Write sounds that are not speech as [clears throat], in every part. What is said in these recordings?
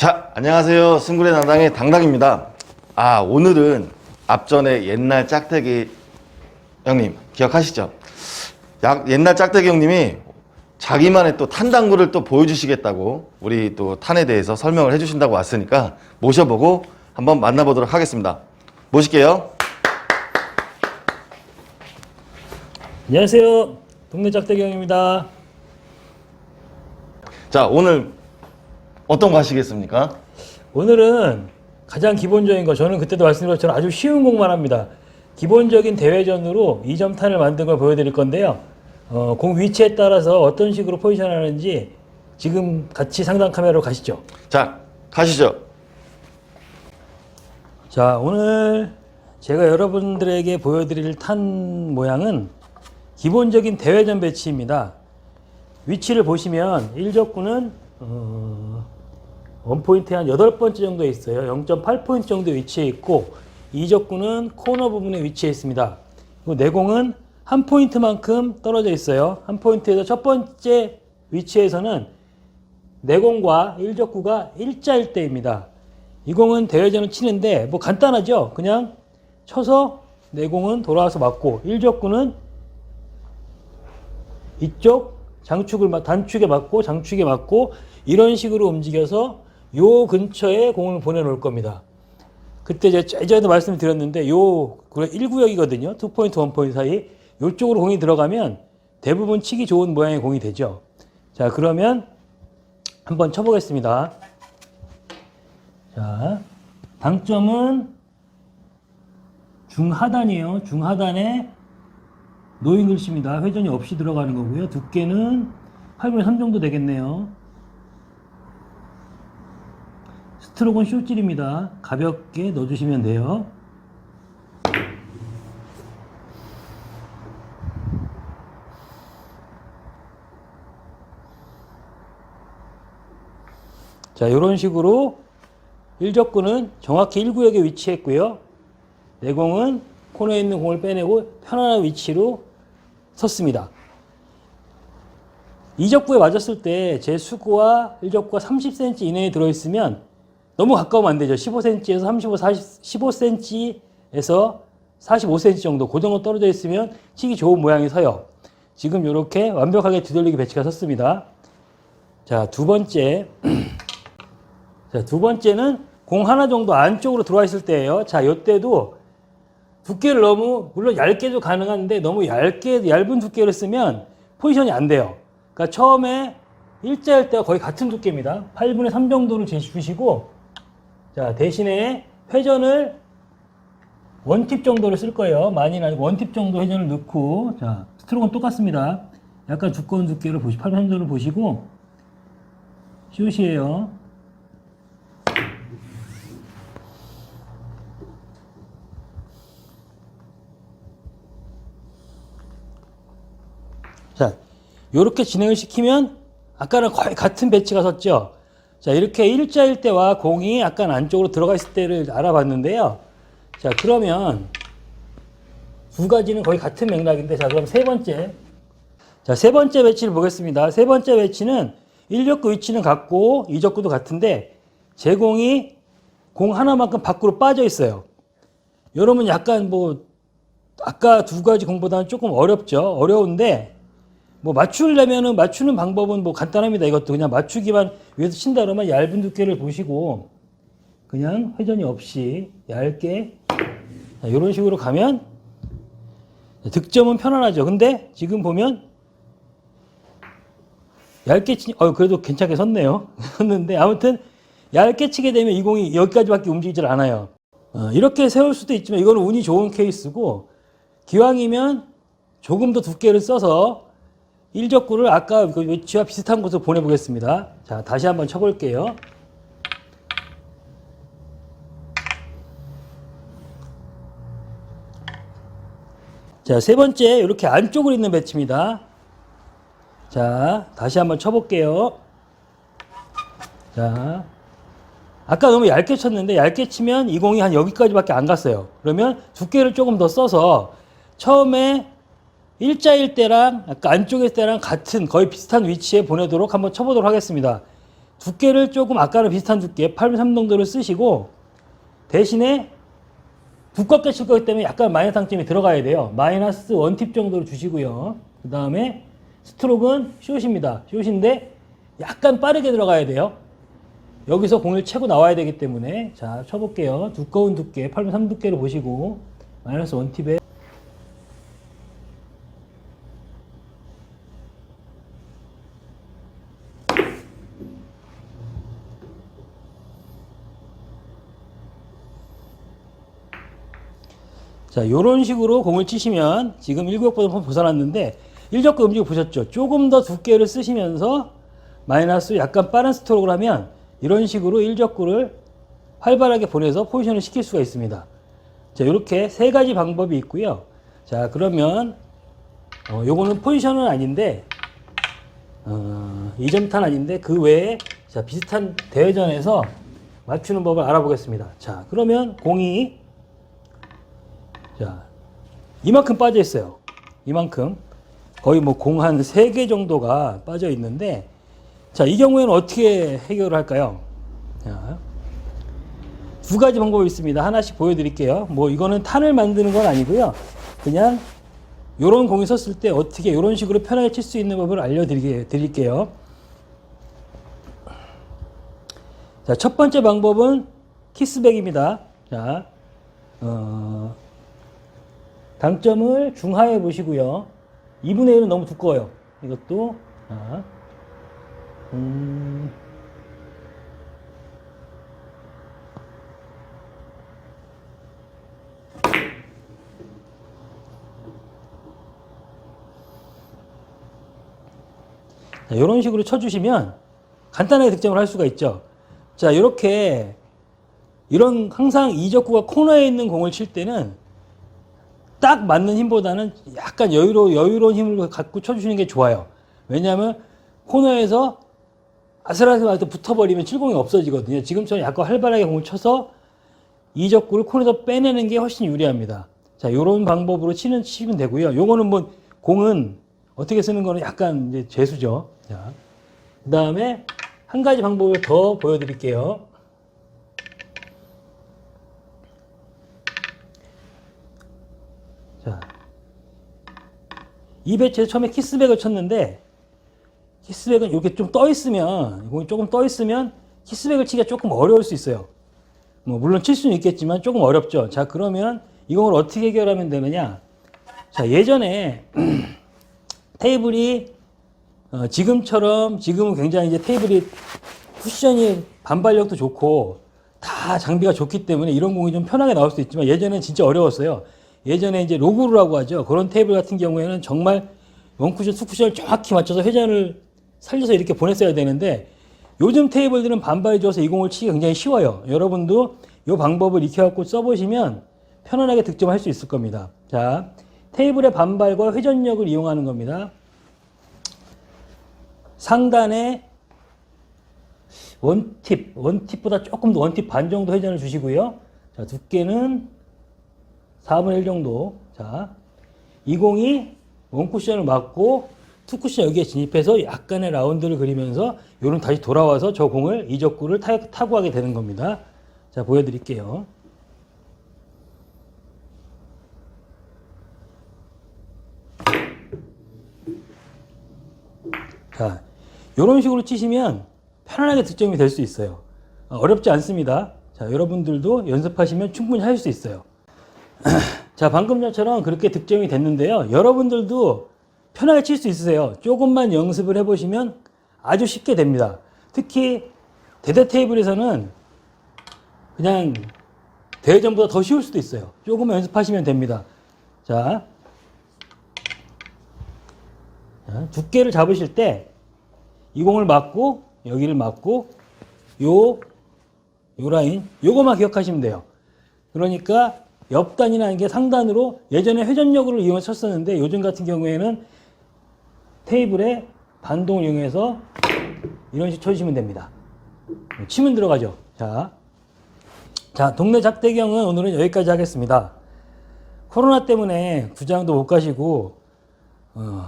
자, 안녕하세요. 승굴의 나당의 당당입니다. 아, 오늘은 앞전에 옛날 짝대기 형님 기억하시죠? 약, 옛날 짝대기 형님이 자기만의 또 탄당구를 또 보여주시겠다고 우리 또 탄에 대해서 설명을 해주신다고 왔으니까 모셔보고 한번 만나보도록 하겠습니다. 모실게요. 안녕하세요. 동네 짝대경입니다. 자, 오늘 어떤 거 하시겠습니까? 오늘은 가장 기본적인 거 저는 그때도 말씀드린 것처럼 아주 쉬운 공만 합니다. 기본적인 대회전으로 2점 탄을 만든 걸 보여드릴 건데요. 어, 공 위치에 따라서 어떤 식으로 포지션하는지 지금 같이 상단 카메라로 가시죠. 자, 가시죠. 자, 오늘 제가 여러분들에게 보여드릴 탄 모양은 기본적인 대회전 배치입니다. 위치를 보시면 1적구는 어, 원포인트에 한 8번째 정도에 있어요. 0.8포인트 정도 위치해 있고 2적구는 코너 부분에 위치해 있습니다. 그리고 내공은 한 포인트만큼 떨어져 있어요. 한 포인트에서 첫 번째 위치에서는 내공과 1적구가 일자일 때입니다. 이 공은 대회전을 치는데 뭐 간단하죠. 그냥 쳐서 내공은 돌아와서 맞고 1적구는 이쪽 장축을 맞- 단축에 맞고 장축에 맞고 이런 식으로 움직여서 요 근처에 공을 보내놓을 겁니다. 그때 제가 예전에도 말씀드렸는데 요 1구역이거든요. 2포인트, 1포인트 사이. 요쪽으로 공이 들어가면 대부분 치기 좋은 모양의 공이 되죠. 자, 그러면 한번 쳐보겠습니다. 자, 당점은 중하단이에요. 중하단에 노인 글씨입니다. 회전이 없이 들어가는 거고요. 두께는 8분의 3 정도 되겠네요. 스트로크는 쇼질입니다. 가볍게 넣어주시면 돼요. 자, 이런 식으로 1적구는 정확히 1구역에 위치했고요. 내공은 코너에 있는 공을 빼내고 편안한 위치로 섰습니다. 2적구에 맞았을 때 제 수구와 1적구가 30cm 이내에 들어있으면 너무 가까우면 안 되죠. 15cm에서 35, 40, 15cm에서 45cm 정도 그 정도 떨어져 있으면 치기 좋은 모양이 서요. 지금 이렇게 완벽하게 뒤돌리기 배치가 섰습니다. 자, 두 번째. [clears throat] 자, 두 번째는 공 하나 정도 안쪽으로 들어와 있을 때예요. 자, 이때도 두께를 너무 물론 얇게도 가능한데 너무 얇게 얇은 두께를 쓰면 포지션이 안 돼요. 그러니까 처음에 일자일 때와 거의 같은 두께입니다. 8분의 3 정도를 재주시고 자, 대신에 회전을 원팁 정도를 쓸 거예요. 많이는 아니고 원팁 정도 회전을 넣고 자, 스트로크는 똑같습니다. 약간 두꺼운 두께를 보시 8분의 3 정도를 보시고 슛이에요. 자, 이렇게 진행을 시키면 아까는 거의 같은 배치가 섰죠. 자, 이렇게 일자일 때와 공이 약간 안쪽으로 들어가 있을 때를 알아봤는데요. 자, 그러면 두 가지는 거의 같은 맥락인데, 자, 그럼 세 번째. 자, 세 번째 배치를 보겠습니다. 세 번째 배치는 1적구 위치는 같고 2적구도 같은데 제공이 공 하나만큼 밖으로 빠져 있어요. 여러분 약간 뭐 아까 두 가지 공보다는 조금 어렵죠. 어려운데 뭐 맞추려면은 맞추는 방법은 뭐 간단합니다. 이것도 그냥 맞추기만 위해서 친다 그러면 얇은 두께를 보시고 그냥 회전이 없이 얇게 자, 이런 식으로 가면 득점은 편안하죠. 근데 지금 보면 얇게 치, 어 그래도 괜찮게 섰네요. [laughs] 섰는데 아무튼 얇게 치게 되면 이 공이 여기까지밖에 움직이질 않아요. 어, 이렇게 세울 수도 있지만 이거는 운이 좋은 케이스고 기왕이면 조금 더 두께를 써서 일적구를 아까 그 위치와 비슷한 곳으로 보내보겠습니다. 자, 다시 한번 쳐볼게요. 자, 세 번째, 이렇게 안쪽으로 있는 배치입니다. 자, 다시 한번 쳐볼게요. 자, 아까 너무 얇게 쳤는데 얇게 치면 이 공이 한 여기까지밖에 안 갔어요. 그러면 두께를 조금 더 써서 처음에 일자일 때랑 아까 안쪽일 때랑 같은 거의 비슷한 위치에 보내도록 한번 쳐보도록 하겠습니다. 두께를 조금 아까랑 비슷한 두께 8분 3 정도를 쓰시고 대신에 두껍게 칠 거기 때문에 약간 마이너스 상점이 들어가야 돼요. 마이너스 원팁 정도로 주시고요. 그 다음에 스트로크는 숏입니다. 숏인데 약간 빠르게 들어가야 돼요. 여기서 공을 채고 나와야 되기 때문에 자 쳐볼게요. 두꺼운 두께 8분 3 두께를 보시고 마이너스 원팁에 자, 요런 식으로 공을 치시면 지금 일격보다 한번 벗어났는데 일적구 움직임 보셨죠? 조금 더 두께를 쓰시면서 마이너스 약간 빠른 스트로크를 하면 이런 식으로 일적구를 활발하게 보내서 포지션을 시킬 수가 있습니다. 자, 이렇게 세 가지 방법이 있고요. 자, 그러면 어, 요거는 포지션은 아닌데 어, 이점탄 아닌데 그 외에 자, 비슷한 대회전에서 맞추는 법을 알아보겠습니다. 자, 그러면 공이 자, 이만큼 빠져 있어요. 이만큼. 거의 뭐 공한세개 정도가 빠져 있는데, 자, 이 경우에는 어떻게 해결을 할까요? 자, 두 가지 방법이 있습니다. 하나씩 보여드릴게요. 뭐 이거는 탄을 만드는 건 아니고요. 그냥 요런 공이 섰을 때 어떻게 요런 식으로 편하게 칠 수 있는 법을 알려드릴게요. 자, 첫 번째 방법은 키스백입니다. 자, 어, 당점을 중하에 보시고요. 2분의 1은 너무 두꺼워요. 이것도, 자, 음, 자, 이런 식으로 쳐주시면 간단하게 득점을 할 수가 있죠. 자, 이렇게 이런 항상 이적구가 코너에 있는 공을 칠 때는 딱 맞는 힘보다는 약간 여유로 여유로운 힘을 갖고 쳐주시는 게 좋아요. 왜냐하면 코너에서 아슬아슬하게 붙어버리면 칠공이 없어지거든요. 지금처럼 약간 활발하게 공을 쳐서 이적구를 코너에서 빼내는 게 훨씬 유리합니다. 자, 이런 방법으로 치는 치면 되고요. 요거는 뭐 공은 어떻게 쓰는 거는 약간 이제 재수죠. 자, 그 다음에 한 가지 방법을 더 보여드릴게요. 자, 이 배치에서 처음에 키스백을 쳤는데 키스백은 이렇게 좀 떠 있으면 공이 조금 떠 있으면 키스백을 치기가 조금 어려울 수 있어요. 뭐 물론 칠 수는 있겠지만 조금 어렵죠. 자 그러면 이 공을 어떻게 해결하면 되느냐? 자 예전에 [clears throat] 테이블이 어, 지금처럼 지금은 굉장히 이제 테이블이 쿠션이 반발력도 좋고 다 장비가 좋기 때문에 이런 공이 좀 편하게 나올 수 있지만 예전에는 진짜 어려웠어요. 예전에 이제 로그루라고 하죠. 그런 테이블 같은 경우에는 정말 원쿠션, 투쿠션을 정확히 맞춰서 회전을 살려서 이렇게 보냈어야 되는데 요즘 테이블들은 반발이 좋아서 이 공을 치기 굉장히 쉬워요. 여러분도 이 방법을 익혀갖고 써보시면 편안하게 득점할 수 있을 겁니다. 자, 테이블의 반발과 회전력을 이용하는 겁니다. 상단에 원팁, 원팁보다 조금 더 원팁 반 정도 회전을 주시고요. 자, 두께는 4분의 1 정도. 자, 이 공이 원쿠션을 맞고 투쿠션 여기에 진입해서 약간의 라운드를 그리면서 요런 다시 돌아와서 저 공을 이적구를 타, 타고 하게 되는 겁니다. 자, 보여드릴게요. 자, 요런 식으로 치시면 편안하게 득점이 될 수 있어요. 어, 어렵지 않습니다. 자, 여러분들도 연습하시면 충분히 할 수 있어요. [clears throat] 자, 방금 전처럼 그렇게 득점이 됐는데요. 여러분들도 편하게 칠 수 있으세요. 조금만 연습을 해보시면 아주 쉽게 됩니다. 특히 대대 테이블에서는 그냥 대회전보다 더 쉬울 수도 있어요. 조금만 연습하시면 됩니다. 자, 자, 두께를 잡으실 때 이 공을 맞고 여기를 맞고 요, 요 라인 요거만 기억하시면 돼요. 그러니까 옆단이라는 게 상단으로 예전에 회전력을 이용해서 쳤었는데 요즘 같은 경우에는 테이블에 반동을 이용해서 이런 식으로 쳐주시면 됩니다. 치면 들어가죠. 자, 자 동네 작대경은 오늘은 여기까지 하겠습니다. 코로나 때문에 구장도 못 가시고 어,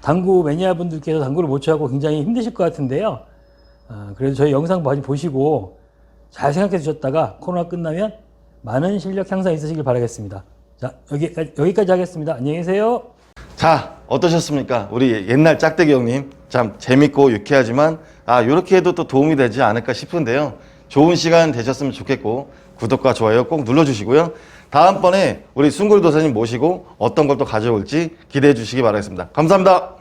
당구 매니아 분들께서 당구를 못 쳐고 굉장히 힘드실 것 같은데요. 아, 그래도 저희 영상 많이 보시고 잘 생각해 주셨다가 코로나 끝나면 많은 실력 향상 있으시길 바라겠습니다. 자, 여기, 여기까지 하겠습니다. 안녕히 계세요. 자, 어떠셨습니까? 우리 옛날 짝대기 형님. 참 재밌고 유쾌하지만, 아, 요렇게 해도 또 도움이 되지 않을까 싶은데요. 좋은 시간 되셨으면 좋겠고, 구독과 좋아요 꼭 눌러주시고요. 다음번에 우리 숭굴도사님 모시고 어떤 걸 또 가져올지 기대해 주시기 바라겠습니다. 감사합니다.